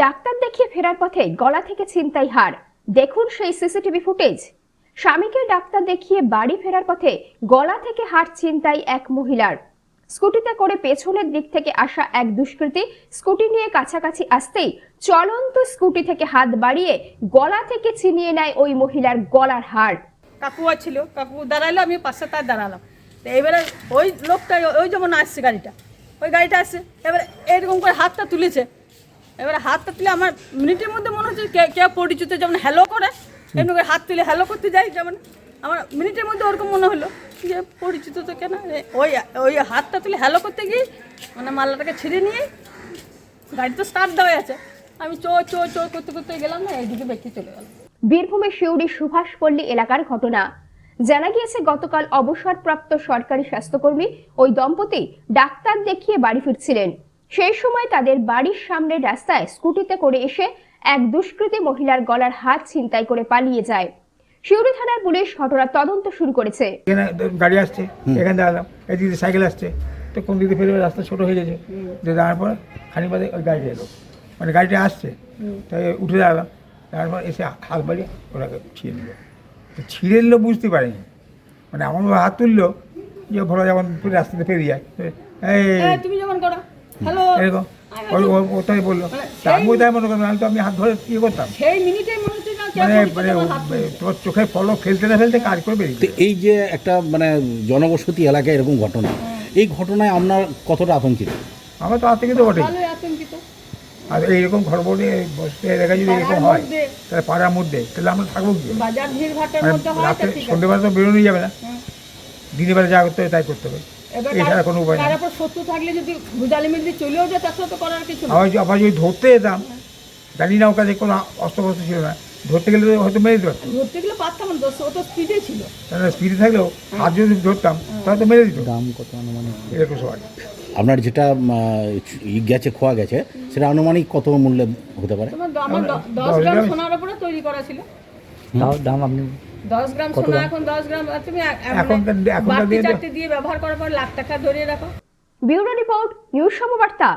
Doctor দেখিয়ে ফেরার পথে গলা থেকে ছিনতাই হার। দেখুন সেই সিসিটিভি ফুটেজ। স্বামীকে ডাক্তার দেখিয়ে বাড়ি ফেরার পথে গলা থেকে হার ছিনতাই এক মহিলার। স্কুটিতে করে পেছনের দিক থেকে আসা এক দুষ্কৃতী স্কুটি নিয়ে কাছাকাছি আসতেই চলন্ত স্কুটি থেকে হাত বাড়িয়ে গলা থেকে ছিনিয়ে নেয় ওই মহিলার গলার হার। কাকু ছিল কাকু দাঁড়াল আমি পাশে তার দাঁড়ালাম। এবারে ওই লোকটা ওই যেমন আসছে গাড়িটা, ওই গাড়িটা আসছে, এবারে এরকম করে হাতটা তুলেছে। এবারে হাতটা তুলে আমার মিনিটের মধ্যে মনে হচ্ছে কেউ পরিচিত যেমন হ্যালো করে, এমনি করে হাত তুলে হ্যালো করতে যাই, যেমন আমার মিনিটের মধ্যে ওরকম মনে হলো যে পরিচিত তো কেন? ওই ওই হাতটা তুলে হ্যালো করতে গিয়ে মানে মাল্লাটাকে ছিঁড়ে নিয়ে গাড়ি তো স্টার্ট দেওয়া আছে। আমি চো চো চো করতে করতে গেলাম না, এইদিকে ব্যক্তি চলে গেল বীরভূমের শিউড়ি সুভাষপল্লী এলাকার ঘটনা। জানা গিয়েছে গতকাল অবসরপ্রাপ্ত সরকারি স্বাস্থ্যকর্মী ওই দম্পতি ডাক্তার দেখিয়ে বাড়ি ফিরছিলেন। সেই সময় তাদের বাড়ির সামনে রাস্তায় স্কুটিতে করে এসে এক দুষ্কৃতী মহিলার গলার হাত ছিনতাই করে পালিয়ে যায়। শিউড়ি থানার পুলিশ ঘটনার তদন্ত শুরু করেছে। এখানে গাড়ি আসছে এখানে দাঁড়ালাম এদিকে সাইকেল আসছে। তো কোন দিকে ফেলে রাস্তা ছোটো হয়ে গেছে। যে দাঁড়ার পর খানি বাদে ওই গাড়িটা এলো। মানে গাড়িটা আসছে। তাই উঠে দাঁড়ালাম। তারপর এসে হাত বাড়িয়ে ওটাকে ছিঁড়ে নিল। তো ছিঁড়ে নিল বুঝতে পারিনি। মানে এমন হাত তুললো যে ভোলা যেমন পুরো রাস্তাতে পেরিয়ে যায়। এই তুমি যেমন করো। এরকম। ওটাই বলল। আমিও তাই মনে করলাম আমি তো আমি হাত ধরে ইয়ে করতাম। সেই মিনিটে মনে মানে মানে তোমার পলক ফেলতে না ফেলতে কাজ করে বেরিয়ে তো এই যে একটা মানে জনবসতি এলাকায় এরকম ঘটনা এই ঘটনায় আপনার কতটা আতঙ্কিত? আমার তো আতঙ্কিত আতঙ্কিত। আর এইরকম বসতে এলাকায় যদি এরকম পাড়ার হয় মধ্যে, তাহলে পাড়ার মধ্যে তাহলে আমরা থাকব কি? মানে হয় রাতে সন্ধ্যেবেলা তো বেরোনোই যাবে না। দিনের বেলা যা করতে হবে তাই করতে হবে। এবার উপায় নেই। তার উপর শত্রু থাকলে যদি ভুজালি চলেও যায় তার সাথে তো করার কিছু নেই। আবার যদি- আবার যদি ধরতে যেতাম জানি না ওর কাছে কোনো অস্ত্র ফস্ত্র ছিল না। ধরতে গেলে তো হয়তো মেরে দিতে পারতো। ধরতে গেলে পারতাম না ও তো স্পিডে ছিল। তাহলে স্পিডে থাকলেও হাত যদি ধরতাম তাহলে তো মেরে দিত। দাম কত আনুমানিক? এরকম সবাই। আপনার যেটা ই গেছে খোয়া গেছে সেটা আনুমানিক কত মূল্যে হতে পারে? আমার দশ গ্রাম? সোনার উপরে তৈরি করা ছিল। দাম আপনি দশ গ্রাম সোনা এখন দশ গ্রাম আর তুমি এখনকার বাড়তি চারটে দিয়ে ব্যবহার করার পর লাখ টাকা ধরিয়ে রাখো। Bureau report news সমবার্তা।